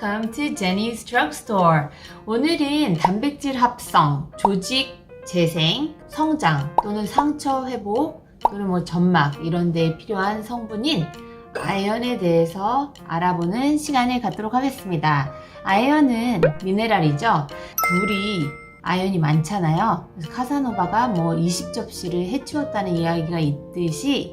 Welcome to Jenny's Drugstore. 오늘은 단백질 합성, 조직 재생, 성장 또는 상처 회복 또는 뭐 점막 이런 데에 필요한 성분인 아연에 대해서 알아보는 시간을 갖도록 하겠습니다. 아연은 미네랄이죠. 물이 아연이 많잖아요. 그래서 카사노바가 뭐 20접시를 해치웠다는 이야기가 있듯이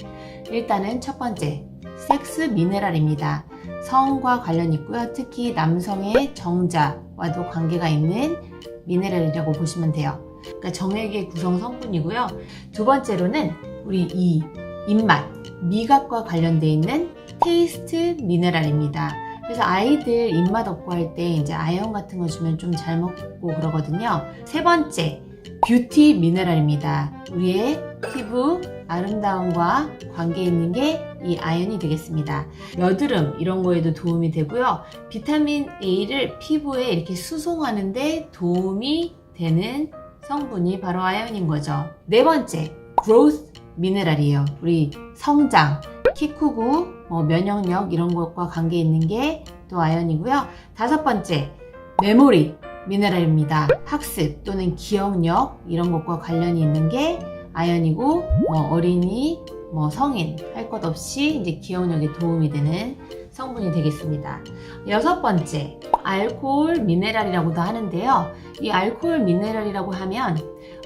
일단은 첫 번째 섹스 미네랄입니다. 성과 관련 있고요. 특히 남성의 정자와도 관계가 있는 미네랄이라고 보시면 돼요. 그러니까 정액의 구성 성분이고요. 두 번째로는 우리 이 입맛, 미각과 관련돼 있는 테이스트 미네랄입니다. 그래서 아이들 입맛 없고 할 때 이제 아연 같은 거 주면 좀 잘 먹고 그러거든요. 세 번째, 뷰티 미네랄입니다. 우리의 피부 아름다움과 관계 있는 게 이 아연이 되겠습니다. 여드름 이런 거에도 도움이 되고요. 비타민 A를 피부에 이렇게 수송하는데 도움이 되는 성분이 바로 아연인 거죠. 네 번째, growth 미네랄이에요. 우리 성장, 키 크고 뭐 면역력 이런 것과 관계 있는 게 또 아연이고요. 다섯 번째, 메모리 미네랄입니다. 학습 또는 기억력 이런 것과 관련이 있는 게 아연이고 뭐 어린이, 뭐 성인 할 것 없이 이제 기억력에 도움이 되는 성분이 되겠습니다. 여섯 번째, 알코올 미네랄이라고도 하는데요. 이 알코올 미네랄이라고 하면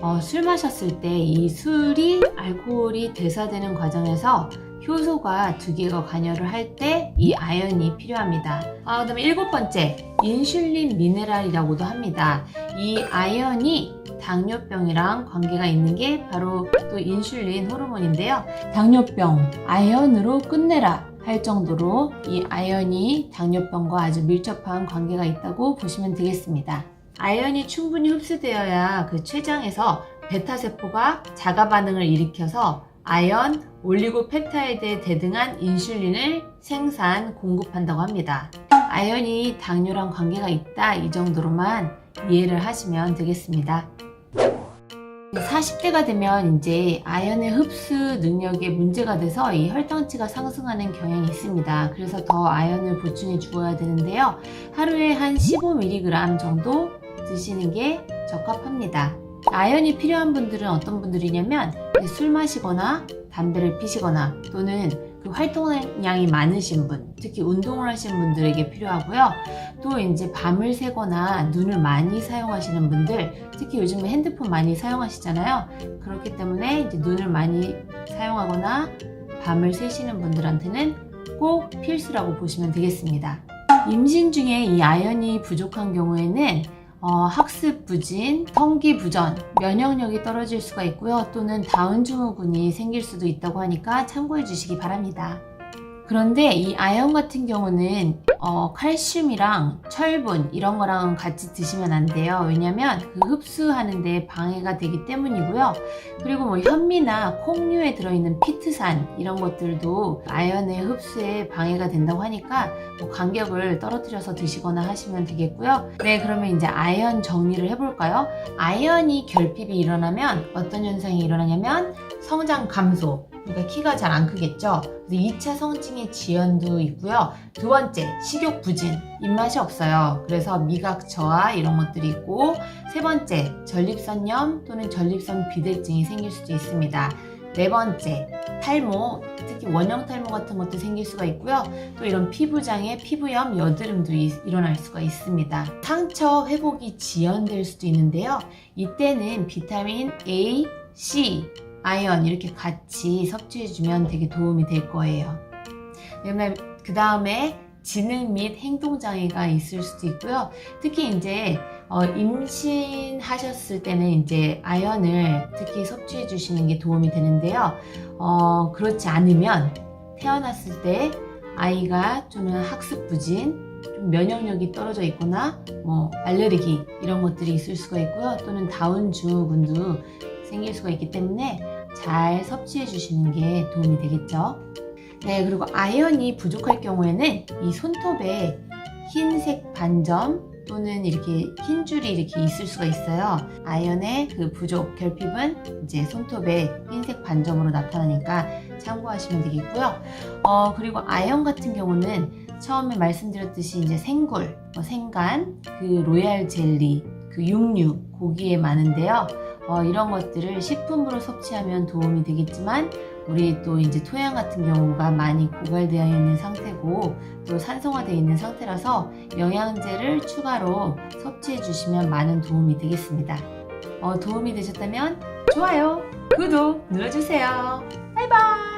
어, 술 마셨을 때 이 술이 알코올이 대사되는 과정에서 효소가 두 개가 관여를 할 때 이 아연이 필요합니다. 아, 그다음에 일곱 번째, 인슐린 미네랄이라고도 합니다. 이 아연이 당뇨병이랑 관계가 있는 게 바로 또 인슐린 호르몬인데요. 당뇨병, 아연으로 끝내라 할 정도로 이 아연이 당뇨병과 아주 밀접한 관계가 있다고 보시면 되겠습니다. 아연이 충분히 흡수되어야 그 췌장에서 베타 세포가 자가 반응을 일으켜서 아연, 올리고펩타이드에 대등한 인슐린을 생산, 공급한다고 합니다. 아연이 당뇨랑 관계가 있다 이 정도로만 이해를 하시면 되겠습니다. 40대가 되면 이제 아연의 흡수 능력에 문제가 돼서 이 혈당치가 상승하는 경향이 있습니다. 그래서 더 아연을 보충해 주어야 되는데요. 하루에 한 15mg 정도 드시는 게 적합합니다. 아연이 필요한 분들은 어떤 분들이냐면 술 마시거나 담배를 피시거나 또는 그 활동량이 많으신 분, 특히 운동을 하시는 분들에게 필요하고요. 또 이제 밤을 새거나 눈을 많이 사용하시는 분들, 특히 요즘에 핸드폰 많이 사용하시잖아요. 그렇기 때문에 이제 눈을 많이 사용하거나 밤을 새시는 분들한테는 꼭 필수라고 보시면 되겠습니다. 임신 중에 이 아연이 부족한 경우에는 어, 학습 부진, 성기 부전, 면역력이 떨어질 수가 있고요. 또는 다운 증후군이 생길 수도 있다고 하니까 참고해 주시기 바랍니다. 그런데 이 아연 같은 경우는 어, 칼슘이랑 철분 이런 거랑 같이 드시면 안 돼요. 왜냐면 그 흡수하는데 방해가 되기 때문이고요. 그리고 뭐 현미나 콩류에 들어있는 피트산 이런 것들도 아연의 흡수에 방해가 된다고 하니까 뭐 간격을 떨어뜨려서 드시거나 하시면 되겠고요. 네, 그러면 이제 아연 정리를 해볼까요? 아연이 결핍이 일어나면 어떤 현상이 일어나냐면 성장 감소, 그러니까 키가 잘 안 크겠죠. 그래서 2차 성징의 지연도 있고요. 두 번째, 식욕 부진, 입맛이 없어요. 그래서 미각 저하 이런 것들이 있고, 세 번째, 전립선염 또는 전립선 비대증이 생길 수도 있습니다. 네 번째, 탈모, 특히 원형 탈모 같은 것도 생길 수가 있고요. 또 이런 피부장애, 피부염, 여드름도 이- 일어날 수가 있습니다. 상처 회복이 지연될 수도 있는데요. 이때는 비타민 A, C, 아연 이렇게 같이 섭취해주면 되게 도움이 될 거예요. 그다음에 그 다음에 지능 및 행동장애가 있을 수도 있고요. 특히 이제 어, 임신하셨을 때는 이제 아연을 특히 섭취해 주시는 게 도움이 되는데요. 어, 그렇지 않으면 태어났을 때 아이가 좀 학습 부진, 좀 면역력이 떨어져 있거나 뭐 알레르기 이런 것들이 있을 수가 있고요. 또는 다운 증후군도 생길 수가 있기 때문에 잘 섭취해 주시는 게 도움이 되겠죠. 네, 그리고 아연이 부족할 경우에는 이 손톱에 흰색 반점 또는 이렇게 흰 줄이 이렇게 있을 수가 있어요. 아연의 그 부족, 결핍은 이제 손톱에 흰색 반점으로 나타나니까 참고하시면 되겠고요. 어, 그리고 아연 같은 경우는 처음에 말씀드렸듯이 이제 생굴, 뭐 생간, 그 로얄 젤리, 그 육류, 고기에 많은데요. 어, 이런 것들을 식품으로 섭취하면 도움이 되겠지만 우리 또 이제 토양 같은 경우가 많이 고갈되어 있는 상태고 또 산성화되어 있는 상태라서 영양제를 추가로 섭취해 주시면 많은 도움이 되겠습니다. 어, 도움이 되셨다면 좋아요, 구독 눌러주세요. 바이바이!